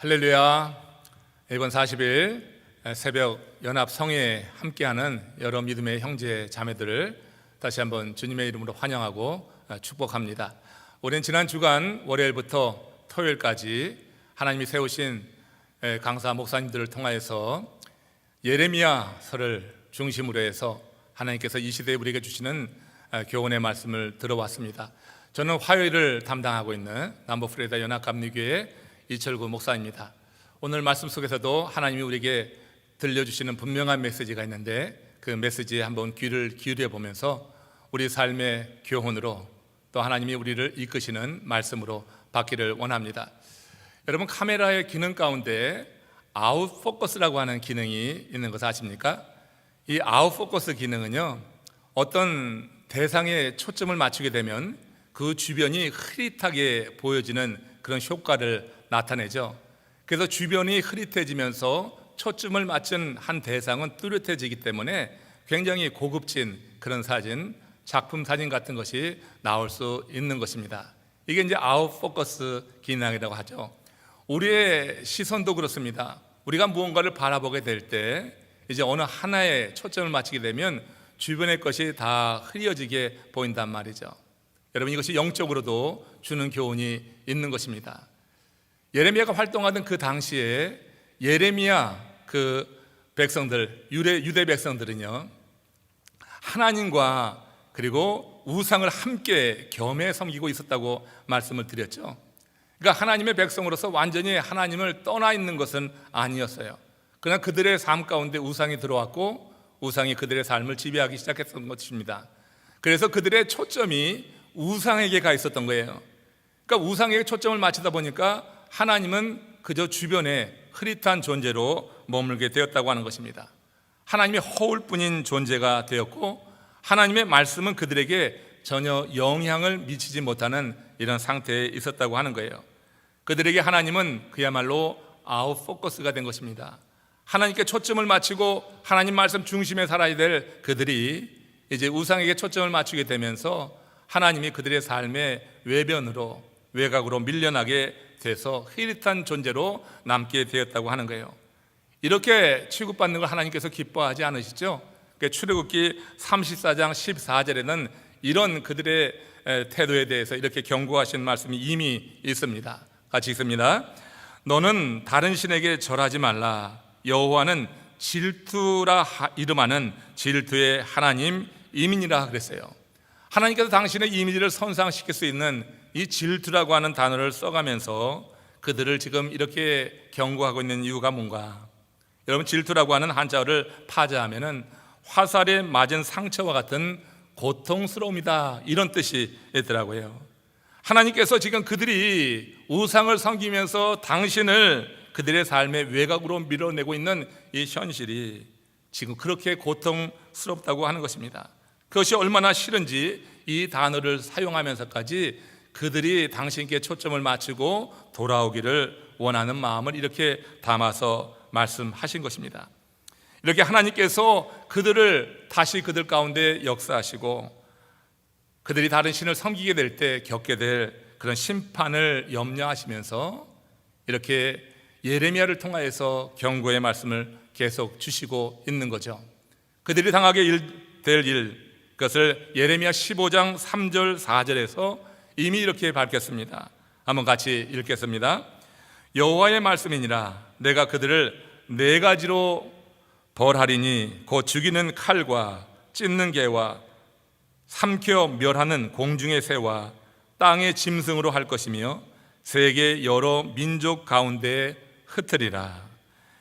할렐루야. 이번 40일 새벽 연합 성회에 함께하는 여러 믿음의 형제 자매들을 다시 한번 주님의 이름으로 환영하고 축복합니다. 우리는 지난 주간 월요일부터 토요일까지 하나님이 세우신 강사 목사님들을 통하여서 예레미야서를 중심으로 해서 하나님께서 이 시대에 우리에게 주시는 교훈의 말씀을 들어왔습니다. 저는 화요일을 담당하고 있는 남부 프레다 연합감리교회 이철구 목사입니다. 오늘 말씀 속에서도 하나님이 우리에게 들려주시는 분명한 메시지가 있는데 그 메시지에 한번 귀를 기울여 보면서 우리 삶의 교훈으로 또 하나님이 우리를 이끄시는 말씀으로 받기를 원합니다. 여러분 카메라의 기능 가운데 아웃 포커스라고 하는 기능이 있는 것을 아십니까? 이 아웃 포커스 기능은요. 어떤 대상에 초점을 맞추게 되면 그 주변이 흐릿하게 보여지는 그런 효과를 나타내죠. 그래서 주변이 흐릿해지면서 초점을 맞춘 한 대상은 뚜렷해지기 때문에 굉장히 고급진 그런 사진, 작품 사진 같은 것이 나올 수 있는 것입니다. 이게 이제 아웃 포커스 기능이라고 하죠. 우리의 시선도 그렇습니다. 우리가 무언가를 바라보게 될 때 이제 어느 하나에 초점을 맞추게 되면 주변의 것이 다 흐려지게 보인단 말이죠. 여러분 이것이 영적으로도 주는 교훈이 있는 것입니다. 예레미야가 활동하던 그 당시에 예레미야 그 백성들 유대 유대 백성들은요 하나님과 그리고 우상을 함께 겸해 섬기고 있었다고 말씀을 드렸죠. 그러니까 하나님의 백성으로서 완전히 하나님을 떠나 있는 것은 아니었어요. 그러나 그들의 삶 가운데 우상이 들어왔고 우상이 그들의 삶을 지배하기 시작했던 것입니다. 그래서 그들의 초점이 우상에게 가 있었던 거예요. 그러니까 우상에게 초점을 맞추다 보니까 하나님은 그저 주변에 흐릿한 존재로 머물게 되었다고 하는 것입니다. 하나님의 허울뿐인 존재가 되었고 하나님의 말씀은 그들에게 전혀 영향을 미치지 못하는 이런 상태에 있었다고 하는 거예요. 그들에게 하나님은 그야말로 아웃 포커스가 된 것입니다. 하나님께 초점을 맞추고 하나님 말씀 중심에 살아야 될 그들이 이제 우상에게 초점을 맞추게 되면서 하나님이 그들의 삶의 외변으로 외곽으로 밀려나게 돼서 흐릿한 존재로 남게 되었다고 하는 거예요. 이렇게 취급받는 걸 하나님께서 기뻐하지 않으시죠? 출애굽기 34장 14절에는 이런 그들의 태도에 대해서 이렇게 경고하신 말씀이 이미 있습니다. 같이 읽습니다. 너는 다른 신에게 절하지 말라. 여호와는 질투라 이름하는 질투의 하나님 이민이라 그랬어요. 하나님께서 당신의 이미지를 선상시킬 수 있는 이 질투라고 하는 단어를 써가면서 그들을 지금 이렇게 경고하고 있는 이유가 뭔가? 여러분 질투라고 하는 한자어를 파자하면은 화살에 맞은 상처와 같은 고통스러움이다 이런 뜻이 있더라고요. 하나님께서 지금 그들이 우상을 섬기면서 당신을 그들의 삶의 외곽으로 밀어내고 있는 이 현실이 지금 그렇게 고통스럽다고 하는 것입니다. 그것이 얼마나 싫은지 이 단어를 사용하면서까지 그들이 당신께 초점을 맞추고 돌아오기를 원하는 마음을 이렇게 담아서 말씀하신 것입니다. 이렇게 하나님께서 그들을 다시 그들 가운데 역사하시고 그들이 다른 신을 섬기게 될 때 겪게 될 그런 심판을 염려하시면서 이렇게 예레미야를 통하여서 경고의 말씀을 계속 주시고 있는 거죠. 그들이 당하게 될 일, 그것을 예레미야 15장 3절 4절에서 이미 이렇게 밝혔습니다. 한번 같이 읽겠습니다. 여호와의 말씀이니라 내가 그들을 네 가지로 벌하리니 곧 죽이는 칼과 찢는 개와 삼켜 멸하는 공중의 새와 땅의 짐승으로 할 것이며 세계 여러 민족 가운데 흩으리라.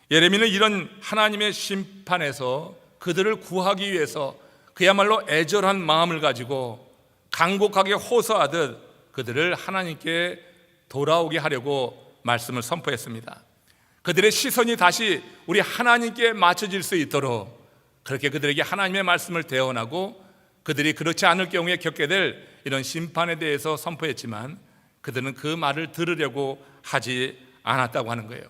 예레미는 이런 하나님의 심판에서 그들을 구하기 위해서 그야말로 애절한 마음을 가지고 간곡하게 호소하듯 그들을 하나님께 돌아오게 하려고 말씀을 선포했습니다. 그들의 시선이 다시 우리 하나님께 맞춰질 수 있도록 그렇게 그들에게 하나님의 말씀을 대언하고 그들이 그렇지 않을 경우에 겪게 될 이런 심판에 대해서 선포했지만 그들은 그 말을 들으려고 하지 않았다고 하는 거예요.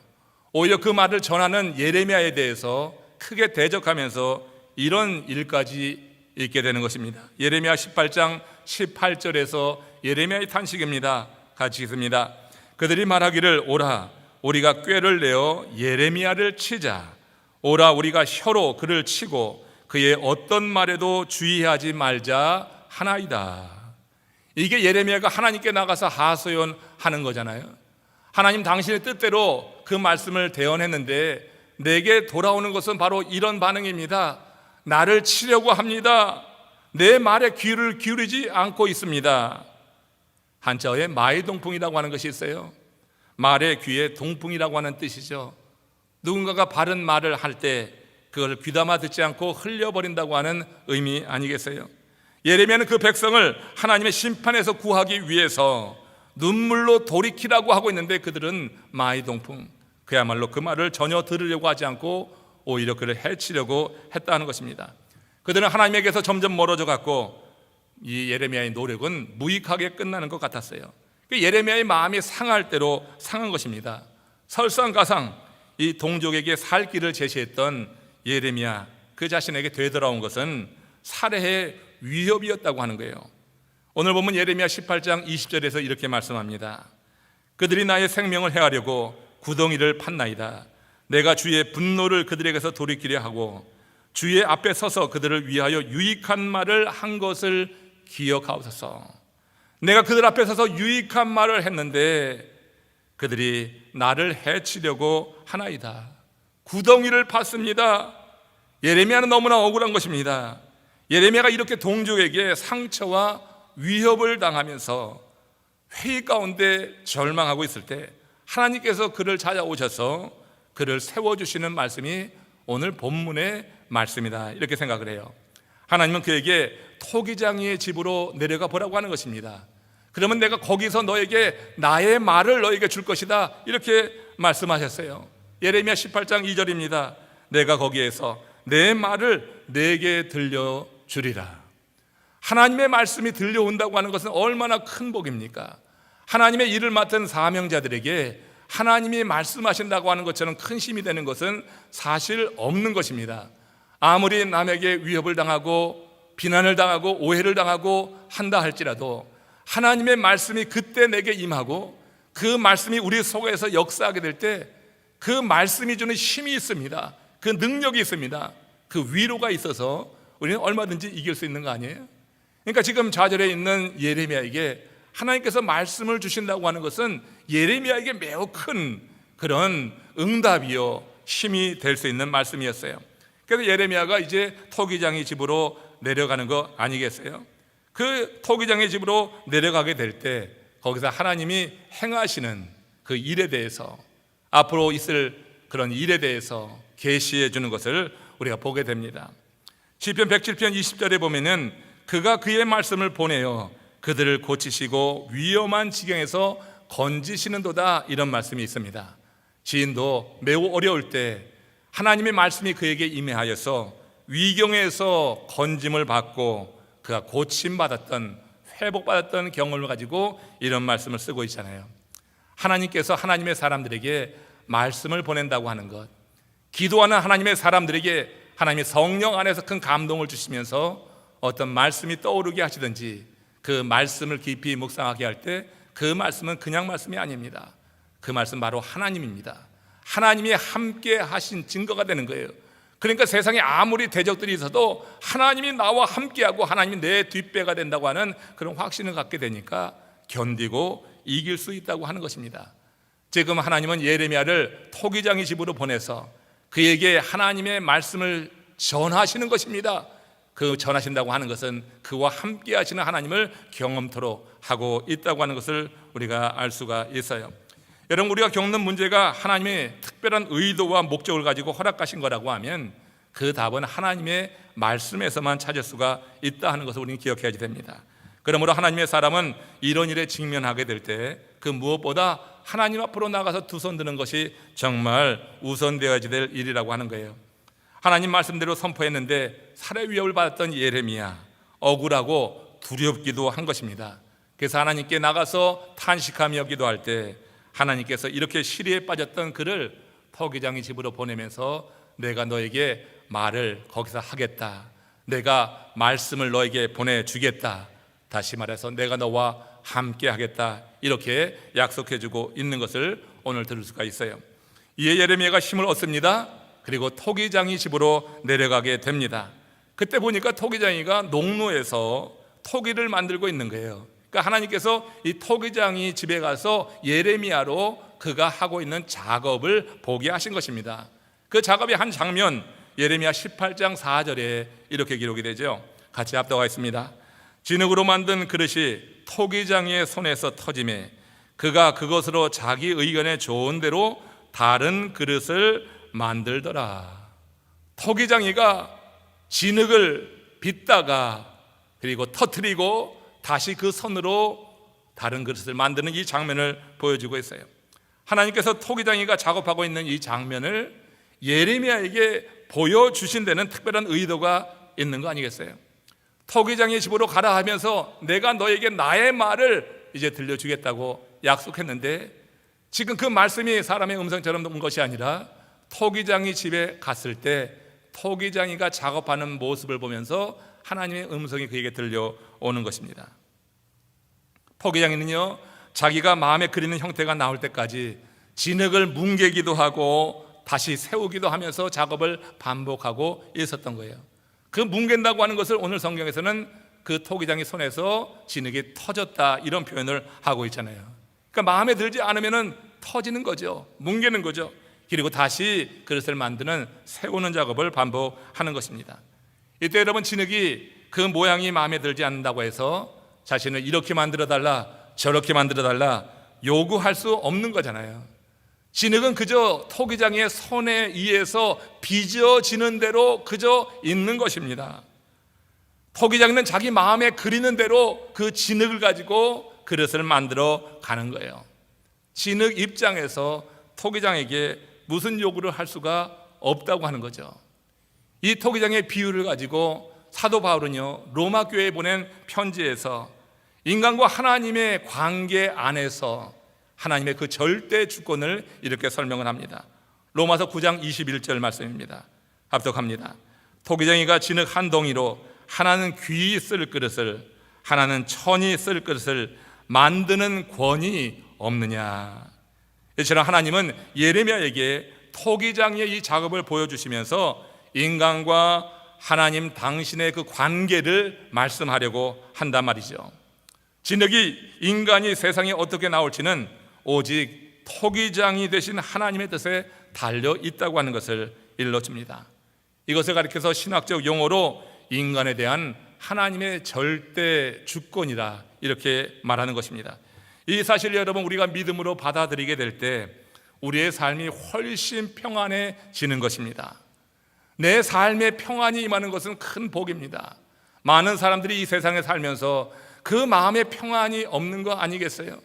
오히려 그 말을 전하는 예레미야에 대해서 크게 대적하면서 이런 일까지 있게 되는 것입니다. 예레미야 18장 18절에서 예레미야의 탄식입니다. 같이 읽습니다. 그들이 말하기를 오라 우리가 꾀를 내어 예레미야를 치자 오라 우리가 혀로 그를 치고 그의 어떤 말에도 주의하지 말자 하나이다. 이게 예레미야가 하나님께 나가서 하소연하는 거잖아요. 하나님 당신의 뜻대로 그 말씀을 대언했는데 내게 돌아오는 것은 바로 이런 반응입니다. 나를 치려고 합니다. 내 말에 귀를 기울이지 않고 있습니다. 한자어에 마이동풍이라고 하는 것이 있어요. 말의 귀에 동풍이라고 하는 뜻이죠. 누군가가 바른 말을 할 때 그걸 귀담아 듣지 않고 흘려버린다고 하는 의미 아니겠어요? 예레미야는 그 백성을 하나님의 심판에서 구하기 위해서 눈물로 돌이키라고 하고 있는데 그들은 마이동풍 그야말로 그 말을 전혀 들으려고 하지 않고 오히려 그를 해치려고 했다는 것입니다. 그들은 하나님에게서 점점 멀어져 갔고 이 예레미야의 노력은 무익하게 끝나는 것 같았어요. 그 예레미야의 마음이 상할 대로 상한 것입니다. 설상가상 이 동족에게 살 길을 제시했던 예레미야 그 자신에게 되돌아온 것은 살해의 위협이었다고 하는 거예요. 오늘 보면 예레미야 18장 20절에서 이렇게 말씀합니다. 그들이 나의 생명을 해하려고 구덩이를 팠나이다. 내가 주의 분노를 그들에게서 돌이키려 하고 주의 앞에 서서 그들을 위하여 유익한 말을 한 것을 기억하옵소서. 내가 그들 앞에 서서 유익한 말을 했는데 그들이 나를 해치려고 하나이다. 구덩이를 팠습니다. 예레미야는 너무나 억울한 것입니다. 예레미야가 이렇게 동족에게 상처와 위협을 당하면서 회의 가운데 절망하고 있을 때 하나님께서 그를 찾아오셔서 그를 세워주시는 말씀이 오늘 본문의 말씀이다. 이렇게 생각을 해요. 하나님은 그에게 토기장이의 집으로 내려가 보라고 하는 것입니다. 그러면 내가 거기서 너에게 나의 말을 너에게 줄 것이다. 이렇게 말씀하셨어요. 예레미야 18장 2절입니다. 내가 거기에서 내 말을 내게 들려 주리라. 하나님의 말씀이 들려온다고 하는 것은 얼마나 큰 복입니까? 하나님의 일을 맡은 사명자들에게 하나님이 말씀하신다고 하는 것처럼 큰 힘이 되는 것은 사실 없는 것입니다. 아무리 남에게 위협을 당하고 비난을 당하고 오해를 당하고 한다 할지라도 하나님의 말씀이 그때 내게 임하고 그 말씀이 우리 속에서 역사하게 될 때 그 말씀이 주는 힘이 있습니다. 그 능력이 있습니다. 그 위로가 있어서 우리는 얼마든지 이길 수 있는 거 아니에요? 그러니까 지금 좌절에 있는 예레미야에게 하나님께서 말씀을 주신다고 하는 것은 예레미야에게 매우 큰 그런 응답이요 힘이 될 수 있는 말씀이었어요. 그래서 예레미야가 이제 토기장의 집으로 내려가는 거 아니겠어요? 그 토기장의 집으로 내려가게 될 때 거기서 하나님이 행하시는 그 일에 대해서 앞으로 있을 그런 일에 대해서 계시해 주는 것을 우리가 보게 됩니다. 시편 107편 20절에 보면은 그가 그의 말씀을 보내어 그들을 고치시고 위험한 지경에서 건지시는도다 이런 말씀이 있습니다. 지인도 매우 어려울 때 하나님의 말씀이 그에게 임해하여서 위경에서 건짐을 받고 그가 고침 받았던 회복 받았던 경험을 가지고 이런 말씀을 쓰고 있잖아요. 하나님께서 하나님의 사람들에게 말씀을 보낸다고 하는 것, 기도하는 하나님의 사람들에게 하나님의 성령 안에서 큰 감동을 주시면서 어떤 말씀이 떠오르게 하시든지 그 말씀을 깊이 묵상하게 할 때 그 말씀은 그냥 말씀이 아닙니다. 그 말씀 바로 하나님입니다. 하나님이 함께 하신 증거가 되는 거예요. 그러니까 세상에 아무리 대적들이 있어도 하나님이 나와 함께하고 하나님이 내 뒷배가 된다고 하는 그런 확신을 갖게 되니까 견디고 이길 수 있다고 하는 것입니다. 지금 하나님은 예레미야를 토기장의 집으로 보내서 그에게 하나님의 말씀을 전하시는 것입니다. 그 전하신다고 하는 것은 그와 함께 하시는 하나님을 경험토로 하고 있다고 하는 것을 우리가 알 수가 있어요. 여러분 우리가 겪는 문제가 하나님의 특별한 의도와 목적을 가지고 허락하신 거라고 하면 그 답은 하나님의 말씀에서만 찾을 수가 있다 하는 것을 우리는 기억해야 됩니다. 그러므로 하나님의 사람은 이런 일에 직면하게 될 때 그 무엇보다 하나님 앞으로 나가서 두 손 드는 것이 정말 우선되어야지 될 일이라고 하는 거예요. 하나님 말씀대로 선포했는데 살해 위협을 받았던 예레미야 억울하고 두렵기도 한 것입니다. 그래서 하나님께 나가서 탄식하며 기도할 때 하나님께서 이렇게 시리에 빠졌던 그를 포기장의 집으로 보내면서 내가 너에게 말을 거기서 하겠다. 내가 말씀을 너에게 보내주겠다. 다시 말해서 내가 너와 함께 하겠다 이렇게 약속해 주고 있는 것을 오늘 들을 수가 있어요. 이에 예레미야가 힘을 얻습니다. 그리고 토기장이 집으로 내려가게 됩니다. 그때 보니까 토기장이가 농로에서 토기를 만들고 있는 거예요. 그러니까 하나님께서 이 토기장이 집에 가서 예레미야로 그가 하고 있는 작업을 보게 하신 것입니다. 그 작업의 한 장면 예레미야 18장 4절에 이렇게 기록이 되죠. 같이 합독하 있습니다. 진흙으로 만든 그릇이 토기장의 손에서 터짐에 그가 그것으로 자기 의견에 좋은 대로 다른 그릇을 만들더라. 토기장이가 진흙을 빚다가 그리고 터트리고 다시 그 손으로 다른 그릇을 만드는 이 장면을 보여주고 있어요. 하나님께서 토기장이가 작업하고 있는 이 장면을 예레미야에게 보여주신 데는 특별한 의도가 있는 거 아니겠어요? 토기장의 집으로 가라 하면서 내가 너에게 나의 말을 이제 들려주겠다고 약속했는데 지금 그 말씀이 사람의 음성처럼 온 것이 아니라 토기장이 집에 갔을 때 토기장이가 작업하는 모습을 보면서 하나님의 음성이 그에게 들려오는 것입니다. 토기장이는요 자기가 마음에 그리는 형태가 나올 때까지 진흙을 뭉개기도 하고 다시 세우기도 하면서 작업을 반복하고 있었던 거예요. 그 뭉갠다고 하는 것을 오늘 성경에서는 그 토기장이 손에서 진흙이 터졌다 이런 표현을 하고 있잖아요. 그러니까 마음에 들지 않으면은 터지는 거죠. 뭉개는 거죠. 그리고 다시 그릇을 만드는 세우는 작업을 반복하는 것입니다. 이때 여러분 진흙이 그 모양이 마음에 들지 않는다고 해서 자신을 이렇게 만들어 달라 저렇게 만들어 달라 요구할 수 없는 거잖아요. 진흙은 그저 토기장의 손에 의해서 빚어지는 대로 그저 있는 것입니다. 토기장은 자기 마음에 그리는 대로 그 진흙을 가지고 그릇을 만들어 가는 거예요. 진흙 입장에서 토기장에게 무슨 요구를 할 수가 없다고 하는 거죠. 이 토기장의 비유를 가지고 사도 바울은요, 로마 교회에 보낸 편지에서 인간과 하나님의 관계 안에서 하나님의 그 절대 주권을 이렇게 설명을 합니다. 로마서 9장 21절 말씀입니다. 합독합니다. 토기장이가 진흙 한 덩이로 하나는 귀히 쓸 그릇을 하나는 천이 쓸 그릇을 만드는 권이 없느냐. 이처럼 하나님은 예레미야에게 토기장의 이 작업을 보여주시면서 인간과 하나님 당신의 그 관계를 말씀하려고 한단 말이죠. 진흙이 인간이 세상에 어떻게 나올지는 오직 토기장이 되신 하나님의 뜻에 달려 있다고 하는 것을 일러줍니다. 이것을 가리켜서 신학적 용어로 인간에 대한 하나님의 절대 주권이다 이렇게 말하는 것입니다. 이 사실 여러분 우리가 믿음으로 받아들이게 될 때 우리의 삶이 훨씬 평안해지는 것입니다. 내 삶에 평안이 임하는 것은 큰 복입니다. 많은 사람들이 이 세상에 살면서 그 마음에 평안이 없는 거 아니겠어요?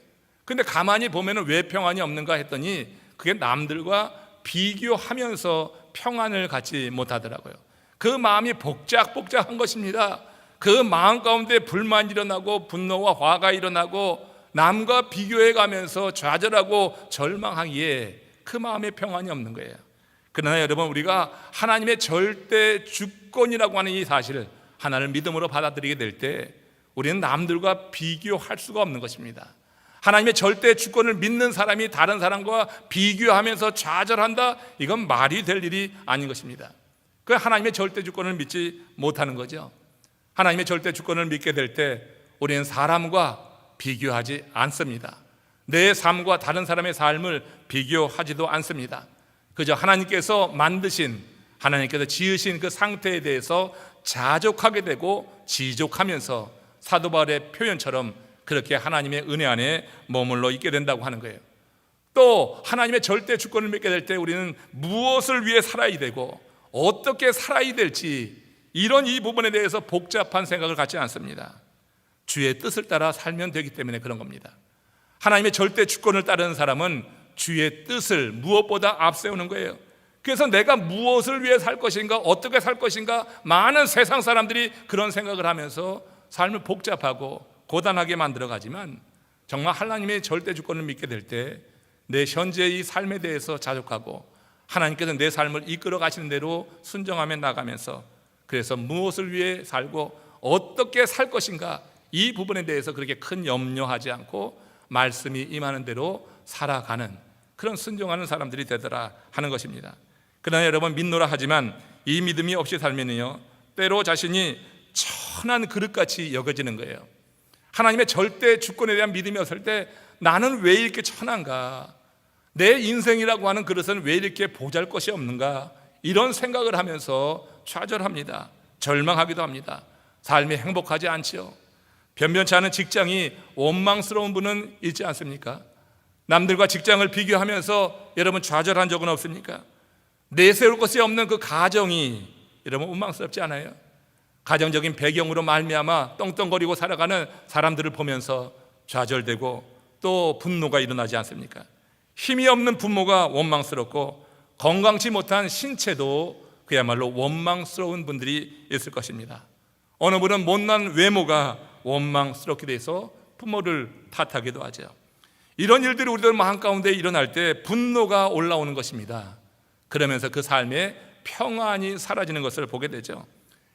근데 가만히 보면은 왜 평안이 없는가 했더니 그게 남들과 비교하면서 평안을 갖지 못하더라고요. 그 마음이 복작복작한 것입니다. 그 마음 가운데 불만이 일어나고 분노와 화가 일어나고 남과 비교해 가면서 좌절하고 절망하기에 그 마음에 평안이 없는 거예요. 그러나 여러분 우리가 하나님의 절대 주권이라고 하는 이 사실을 하나를 믿음으로 받아들이게 될 때 우리는 남들과 비교할 수가 없는 것입니다. 하나님의 절대 주권을 믿는 사람이 다른 사람과 비교하면서 좌절한다? 이건 말이 될 일이 아닌 것입니다. 그 하나님의 절대 주권을 믿지 못하는 거죠. 하나님의 절대 주권을 믿게 될 때 우리는 사람과 비교하지 않습니다. 내 삶과 다른 사람의 삶을 비교하지도 않습니다. 그저 하나님께서 만드신 하나님께서 지으신 그 상태에 대해서 자족하게 되고 지족하면서 사도 바울의 표현처럼 그렇게 하나님의 은혜 안에 머물러 있게 된다고 하는 거예요. 또 하나님의 절대 주권을 믿게 될 때 우리는 무엇을 위해 살아야 되고 어떻게 살아야 될지 이런 이 부분에 대해서 복잡한 생각을 갖지 않습니다. 주의 뜻을 따라 살면 되기 때문에 그런 겁니다. 하나님의 절대 주권을 따르는 사람은 주의 뜻을 무엇보다 앞세우는 거예요. 그래서 내가 무엇을 위해 살 것인가, 어떻게 살 것인가, 많은 세상 사람들이 그런 생각을 하면서 삶을 복잡하고 고단하게 만들어 가지만 정말 하나님의 절대 주권을 믿게 될 때 내 현재의 이 삶에 대해서 자족하고 하나님께서 내 삶을 이끌어 가시는 대로 순정하며 나가면서 그래서 무엇을 위해 살고 어떻게 살 것인가 이 부분에 대해서 그렇게 큰 염려하지 않고 말씀이 임하는 대로 살아가는 그런 순종하는 사람들이 되더라 하는 것입니다. 그러나 여러분 믿노라 하지만 이 믿음이 없이 살면요 때로 자신이 천한 그릇같이 여겨지는 거예요. 하나님의 절대 주권에 대한 믿음이 없을 때 나는 왜 이렇게 천한가? 내 인생이라고 하는 그릇은 왜 이렇게 보잘 것이 없는가? 이런 생각을 하면서 좌절합니다. 절망하기도 합니다. 삶이 행복하지 않지요. 변변치 않은 직장이 원망스러운 분은 있지 않습니까? 남들과 직장을 비교하면서 여러분 좌절한 적은 없습니까? 내세울 것이 없는 그 가정이 여러분 원망스럽지 않아요? 가정적인 배경으로 말미암아 떵떵거리고 살아가는 사람들을 보면서 좌절되고 또 분노가 일어나지 않습니까? 힘이 없는 부모가 원망스럽고 건강치 못한 신체도 그야말로 원망스러운 분들이 있을 것입니다. 어느 분은 못난 외모가 원망스럽게 돼서 부모를 탓하기도 하죠. 이런 일들이 우리들 마음 가운데 일어날 때 분노가 올라오는 것입니다. 그러면서 그 삶에 평안이 사라지는 것을 보게 되죠.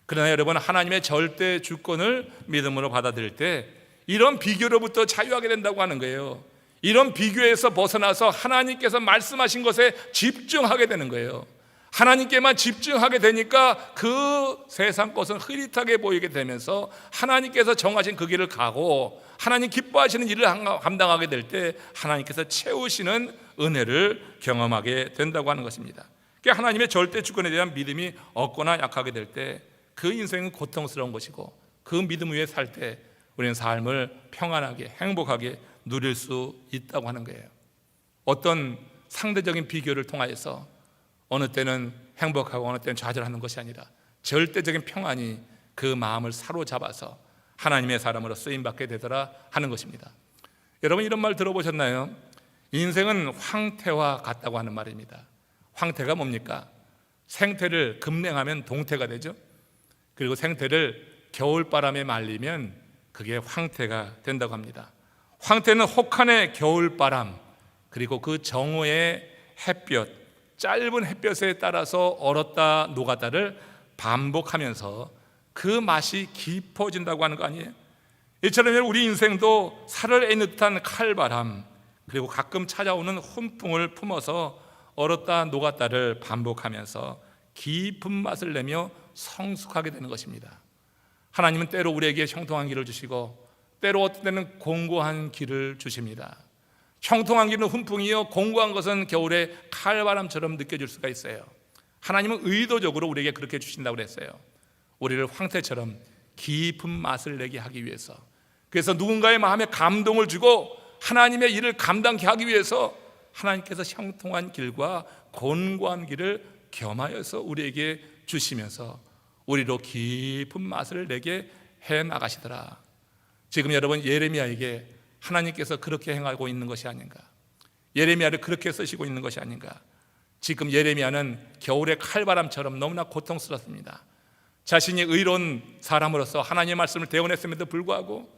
그러나 여러분 하나님의 절대 주권을 믿음으로 받아들일 때 이런 비교로부터 자유하게 된다고 하는 거예요. 이런 비교에서 벗어나서 하나님께서 말씀하신 것에 집중하게 되는 거예요. 하나님께만 집중하게 되니까 그 세상 것은 흐릿하게 보이게 되면서 하나님께서 정하신 그 길을 가고 하나님 기뻐하시는 일을 감당하게 될 때 하나님께서 채우시는 은혜를 경험하게 된다고 하는 것입니다. 그러니까 하나님의 절대 주권에 대한 믿음이 없거나 약하게 될 때 그 인생은 고통스러운 것이고 그 믿음 위에 살 때 우리는 삶을 평안하게 행복하게 누릴 수 있다고 하는 거예요. 어떤 상대적인 비교를 통하여서 어느 때는 행복하고 어느 때는 좌절하는 것이 아니라 절대적인 평안이 그 마음을 사로잡아서 하나님의 사람으로 쓰임 받게 되더라 하는 것입니다. 여러분 이런 말 들어보셨나요? 인생은 황태와 같다고 하는 말입니다. 황태가 뭡니까? 생태를 급냉하면 동태가 되죠. 그리고 생태를 겨울바람에 말리면 그게 황태가 된다고 합니다. 황태는 혹한의 겨울바람 그리고 그 정오의 햇볕 짧은 햇볕에 따라서 얼었다 녹았다를 반복하면서 그 맛이 깊어진다고 하는 거 아니에요? 이처럼 우리 인생도 살을 애는 듯한 칼바람 그리고 가끔 찾아오는 훈풍을 품어서 얼었다 녹았다를 반복하면서 깊은 맛을 내며 성숙하게 되는 것입니다. 하나님은 때로 우리에게 형통한 길을 주시고 때로 어떤 때는 공고한 길을 주십니다. 형통한 길은 훈풍이요 공고한 것은 겨울에 칼바람처럼 느껴질 수가 있어요. 하나님은 의도적으로 우리에게 그렇게 주신다고 그랬어요. 우리를 황태처럼 깊은 맛을 내게 하기 위해서. 그래서 누군가의 마음에 감동을 주고 하나님의 일을 감당케 하기 위해서 하나님께서 형통한 길과 곤고한 길을 겸하여서 우리에게 주시면서 우리로 깊은 맛을 내게 해 나가시더라. 지금 여러분 예레미야에게 하나님께서 그렇게 행하고 있는 것이 아닌가? 예레미야를 그렇게 쓰시고 있는 것이 아닌가? 지금 예레미야는 겨울의 칼바람처럼 너무나 고통스럽습니다. 자신이 의로운 사람으로서 하나님의 말씀을 대원했음에도 불구하고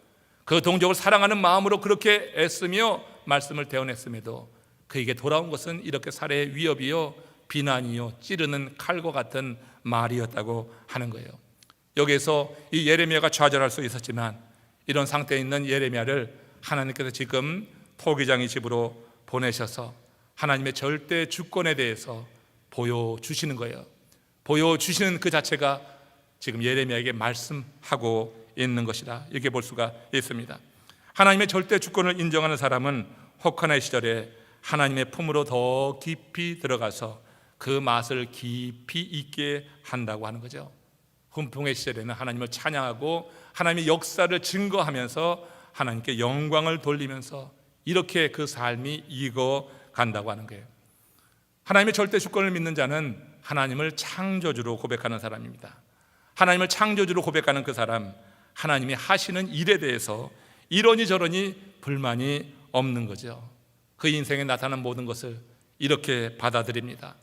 그 동족을 사랑하는 마음으로 그렇게 애쓰며 말씀을 대원했음에도 그에게 돌아온 것은 이렇게 살해의 위협이요 비난이요 찌르는 칼과 같은 말이었다고 하는 거예요. 여기에서 이 예레미야가 좌절할 수 있었지만 이런 상태에 있는 예레미야를 하나님께서 지금 토기장의 집으로 보내셔서 하나님의 절대 주권에 대해서 보여 주시는 거예요. 보여 주시는 그 자체가 지금 예레미야에게 말씀하고 있는 것이다. 이렇게 볼 수가 있습니다. 하나님의 절대 주권을 인정하는 사람은 혹한의 시절에 하나님의 품으로 더 깊이 들어가서 그 맛을 깊이 있게 한다고 하는 거죠. 훈풍의 시절에는 하나님을 찬양하고 하나님의 역사를 증거하면서 하나님께 영광을 돌리면서 이렇게 그 삶이 익어 간다고 하는 거예요. 하나님의 절대 주권을 믿는 자는 하나님을 창조주로 고백하는 사람입니다. 하나님을 창조주로 고백하는 그 사람, 하나님이 하시는 일에 대해서 이러니 저러니 불만이 없는 거죠. 그 인생에 나타난 모든 것을 이렇게 받아들입니다.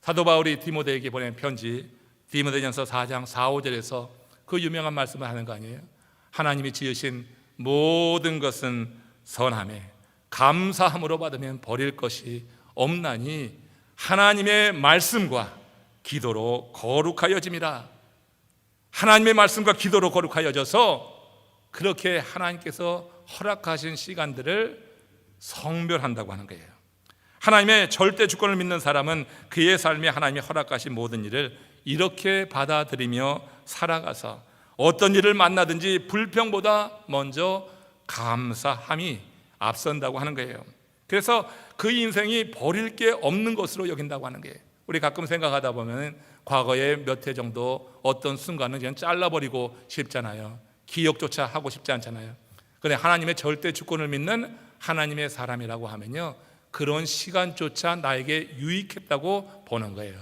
사도 바울이 디모데에게 보낸 편지 디모데전서 4장 4, 5절에서 그 유명한 말씀을 하는 거 아니에요? 하나님이 지으신 모든 것은 선함에 감사함으로 받으면 버릴 것이 없나니 하나님의 말씀과 기도로 거룩하여짐이라. 하나님의 말씀과 기도로 거룩하여져서 그렇게 하나님께서 허락하신 시간들을 성별한다고 하는 거예요. 하나님의 절대 주권을 믿는 사람은 그의 삶에 하나님이 허락하신 모든 일을 이렇게 받아들이며 살아가서 어떤 일을 만나든지 불평보다 먼저 감사함이 앞선다고 하는 거예요. 그래서 그 인생이 버릴 게 없는 것으로 여긴다고 하는 거예요. 우리 가끔 생각하다 보면 과거에 몇해 정도 어떤 순간은 그냥 잘라버리고 싶잖아요. 기억조차 하고 싶지 않잖아요. 근데 하나님의 절대 주권을 믿는 하나님의 사람이라고 하면요. 그런 시간조차 나에게 유익했다고 보는 거예요.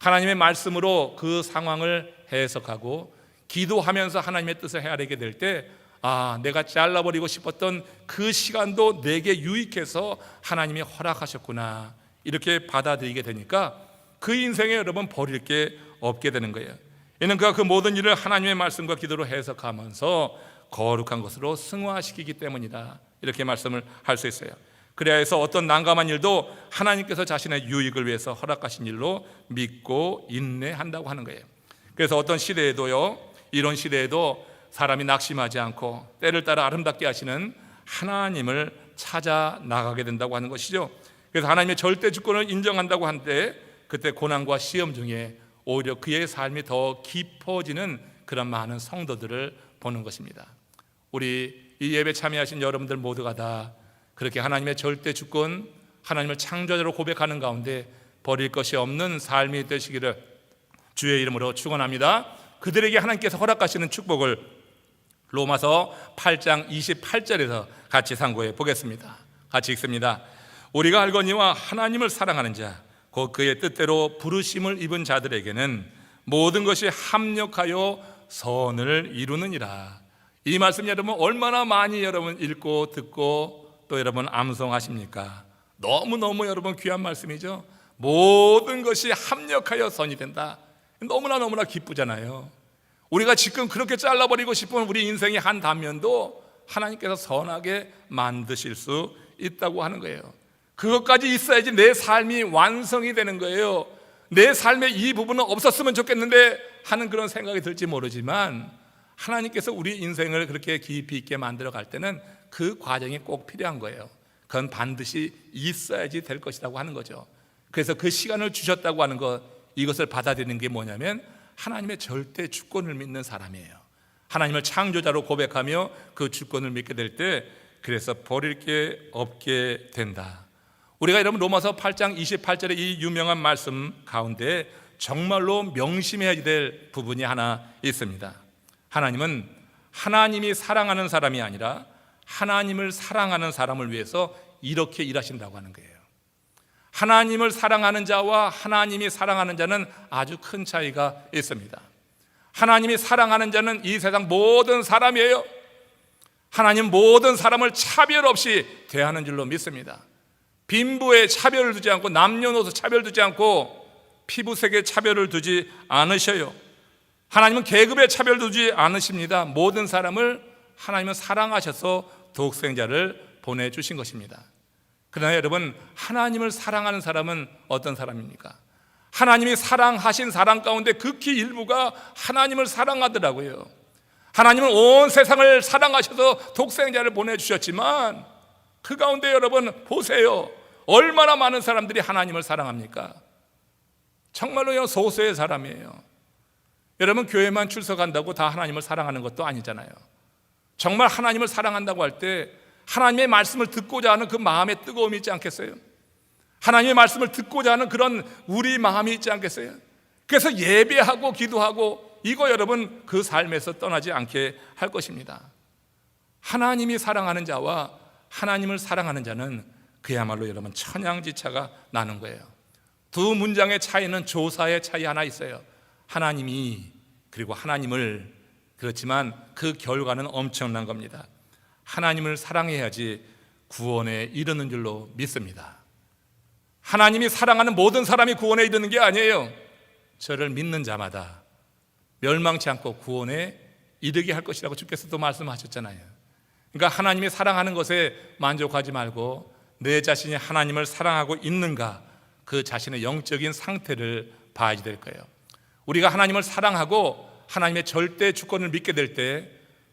하나님의 말씀으로 그 상황을 해석하고 기도하면서 하나님의 뜻을 헤아리게 될 때, 아, 내가 잘라버리고 싶었던 그 시간도 내게 유익해서 하나님이 허락하셨구나. 이렇게 받아들이게 되니까 그 인생에 여러분 버릴 게 없게 되는 거예요. 이는 그가 그 모든 일을 하나님의 말씀과 기도로 해석하면서 거룩한 것으로 승화시키기 때문이다. 이렇게 말씀을 할 수 있어요. 그래야 해서 어떤 난감한 일도 하나님께서 자신의 유익을 위해서 허락하신 일로 믿고 인내한다고 하는 거예요. 그래서 어떤 시대에도요, 이런 시대에도 사람이 낙심하지 않고 때를 따라 아름답게 하시는 하나님을 찾아 나가게 된다고 하는 것이죠. 그래서 하나님의 절대 주권을 인정한다고 한때 그때 고난과 시험 중에 오히려 그의 삶이 더 깊어지는 그런 많은 성도들을 보는 것입니다. 우리 이 예배 참여하신 여러분들 모두가 다 그렇게 하나님의 절대 주권, 하나님을 창조자로 고백하는 가운데 버릴 것이 없는 삶이 되시기를 주의 이름으로 축원합니다. 그들에게 하나님께서 허락하시는 축복을 로마서 8장 28절에서 같이 상고해 보겠습니다. 같이 읽습니다. 우리가 알거니와 하나님을 사랑하는 자, 곧 그의 뜻대로 부르심을 입은 자들에게는 모든 것이 합력하여 선을 이루느니라. 이 말씀 여러분 얼마나 많이 여러분 읽고 듣고 또 여러분 암송하십니까? 너무너무 여러분 귀한 말씀이죠. 모든 것이 합력하여 선이 된다. 너무나 너무나 기쁘잖아요. 우리가 지금 그렇게 잘라버리고 싶은 우리 인생의 한 단면도 하나님께서 선하게 만드실 수 있다고 하는 거예요. 그것까지 있어야지 내 삶이 완성이 되는 거예요. 내 삶의 이 부분은 없었으면 좋겠는데 하는 그런 생각이 들지 모르지만 하나님께서 우리 인생을 그렇게 깊이 있게 만들어 갈 때는 그 과정이 꼭 필요한 거예요. 그건 반드시 있어야지 될 것이라고 하는 거죠. 그래서 그 시간을 주셨다고 하는 것 이것을 받아들이는 게 뭐냐면 하나님의 절대 주권을 믿는 사람이에요. 하나님을 창조자로 고백하며 그 주권을 믿게 될 때 그래서 버릴 게 없게 된다. 우리가 여러분 로마서 8장 28절의 이 유명한 말씀 가운데 정말로 명심해야 될 부분이 하나 있습니다. 하나님은 하나님이 사랑하는 사람이 아니라 하나님을 사랑하는 사람을 위해서 이렇게 일하신다고 하는 거예요. 하나님을 사랑하는 자와 하나님이 사랑하는 자는 아주 큰 차이가 있습니다. 하나님이 사랑하는 자는 이 세상 모든 사람이에요. 하나님 모든 사람을 차별 없이 대하는 줄로 믿습니다. 빈부에 차별을 두지 않고 남녀노소 차별 두지 않고 피부색에 차별을 두지 않으셔요. 하나님은 계급에 차별 두지 않으십니다. 모든 사람을 하나님은 사랑하셔서 독생자를 보내주신 것입니다. 그러나 여러분, 하나님을 사랑하는 사람은 어떤 사람입니까? 하나님이 사랑하신 사람 가운데 극히 일부가 하나님을 사랑하더라고요. 하나님은 온 세상을 사랑하셔서 독생자를 보내주셨지만 그 가운데 여러분 보세요. 얼마나 많은 사람들이 하나님을 사랑합니까? 정말로요, 소수의 사람이에요. 여러분, 교회만 출석한다고 다 하나님을 사랑하는 것도 아니잖아요. 정말 하나님을 사랑한다고 할 때 하나님의 말씀을 듣고자 하는 그 마음의 뜨거움이 있지 않겠어요? 하나님의 말씀을 듣고자 하는 그런 우리 마음이 있지 않겠어요? 그래서 예배하고 기도하고 이거 여러분 그 삶에서 떠나지 않게 할 것입니다. 하나님이 사랑하는 자와 하나님을 사랑하는 자는 그야말로 여러분 천양지차가 나는 거예요. 두 문장의 차이는 조사의 차이 하나 있어요. 하나님이 그리고 하나님을 그렇지만 그 결과는 엄청난 겁니다. 하나님을 사랑해야지 구원에 이르는 줄로 믿습니다. 하나님이 사랑하는 모든 사람이 구원에 이르는 게 아니에요. 저를 믿는 자마다 멸망치 않고 구원에 이르게 할 것이라고 주께서도 말씀하셨잖아요. 그러니까 하나님이 사랑하는 것에 만족하지 말고 내 자신이 하나님을 사랑하고 있는가 그 자신의 영적인 상태를 봐야 될 거예요. 우리가 하나님을 사랑하고 하나님의 절대 주권을 믿게 될 때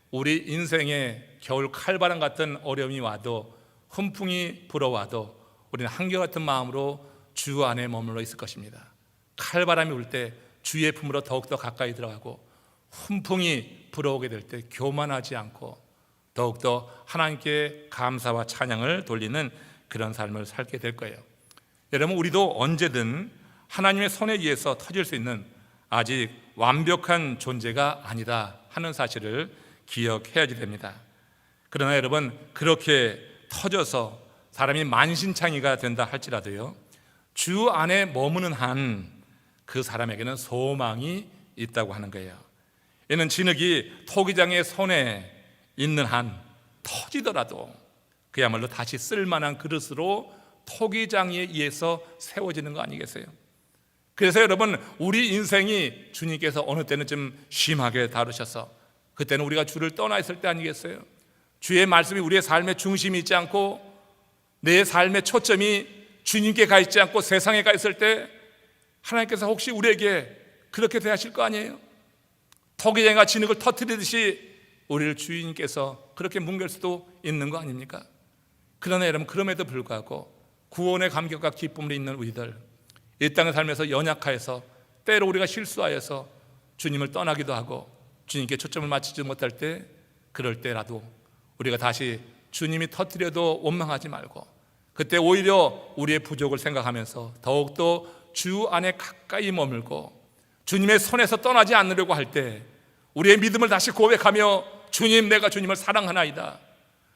우리 인생에 겨울 칼바람 같은 어려움이 와도 훈풍이 불어와도 우리는 한결같은 마음으로 주 안에 머물러 있을 것입니다. 칼바람이 불때 주의 품으로 더욱더 가까이 들어가고 훈풍이 불어오게 될 때 교만하지 않고 더욱더 하나님께 감사와 찬양을 돌리는 그런 삶을 살게 될 거예요. 여러분 우리도 언제든 하나님의 손에 의해서 터질 수 있는 아직 완벽한 존재가 아니다 하는 사실을 기억해야지 됩니다. 그러나 여러분 그렇게 터져서 사람이 만신창이가 된다 할지라도요 주 안에 머무는 한 그 사람에게는 소망이 있다고 하는 거예요. 이는 진흙이 토기장의 손에 있는 한 터지더라도 그야말로 다시 쓸만한 그릇으로 토기장에 의해서 세워지는 거 아니겠어요? 그래서 여러분 우리 인생이 주님께서 어느 때는 좀 심하게 다루셔서 그때는 우리가 주를 떠나 있을 때 아니겠어요? 주의 말씀이 우리의 삶의 중심이 있지 않고 내 삶의 초점이 주님께 가 있지 않고 세상에 가 있을 때 하나님께서 혹시 우리에게 그렇게 대하실 거 아니에요? 토기장이가 진흙을 터뜨리듯이 우리를 주인께서 그렇게 뭉갤 수도 있는 거 아닙니까? 그러나 여러분 그럼에도 불구하고 구원의 감격과 기쁨을 있는 우리들 이 땅의 삶에서 연약하여서 때로 우리가 실수하여서 주님을 떠나기도 하고 주님께 초점을 맞추지 못할 때 그럴 때라도 우리가 다시 주님이 터뜨려도 원망하지 말고 그때 오히려 우리의 부족을 생각하면서 더욱더 주 안에 가까이 머물고 주님의 손에서 떠나지 않으려고 할 때 우리의 믿음을 다시 고백하며 주님 내가 주님을 사랑하나이다.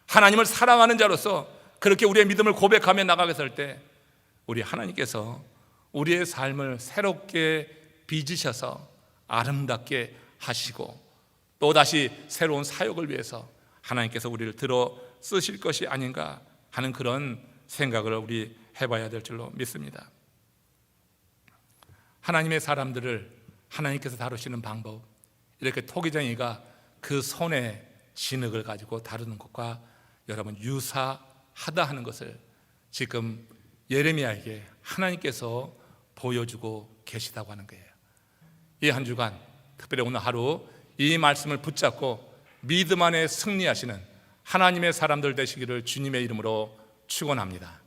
하나님을 사랑하는 자로서 그렇게 우리의 믿음을 고백하며 나가게 될 때 우리 하나님께서 우리의 삶을 새롭게 빚으셔서 아름답게 하시고 또 다시 새로운 사역을 위해서 하나님께서 우리를 들어 쓰실 것이 아닌가 하는 그런 생각을 우리 해봐야 될 줄로 믿습니다. 하나님의 사람들을 하나님께서 다루시는 방법 이렇게 토기장이가 그 손에 진흙을 가지고 다루는 것과 여러분 유사하다 하는 것을 지금 예레미야에게 하나님께서 보여주고 계시다고 하는 거예요. 이 한 주간 특별히 오늘 하루 이 말씀을 붙잡고 믿음 안에 승리하시는 하나님의 사람들 되시기를 주님의 이름으로 축원합니다.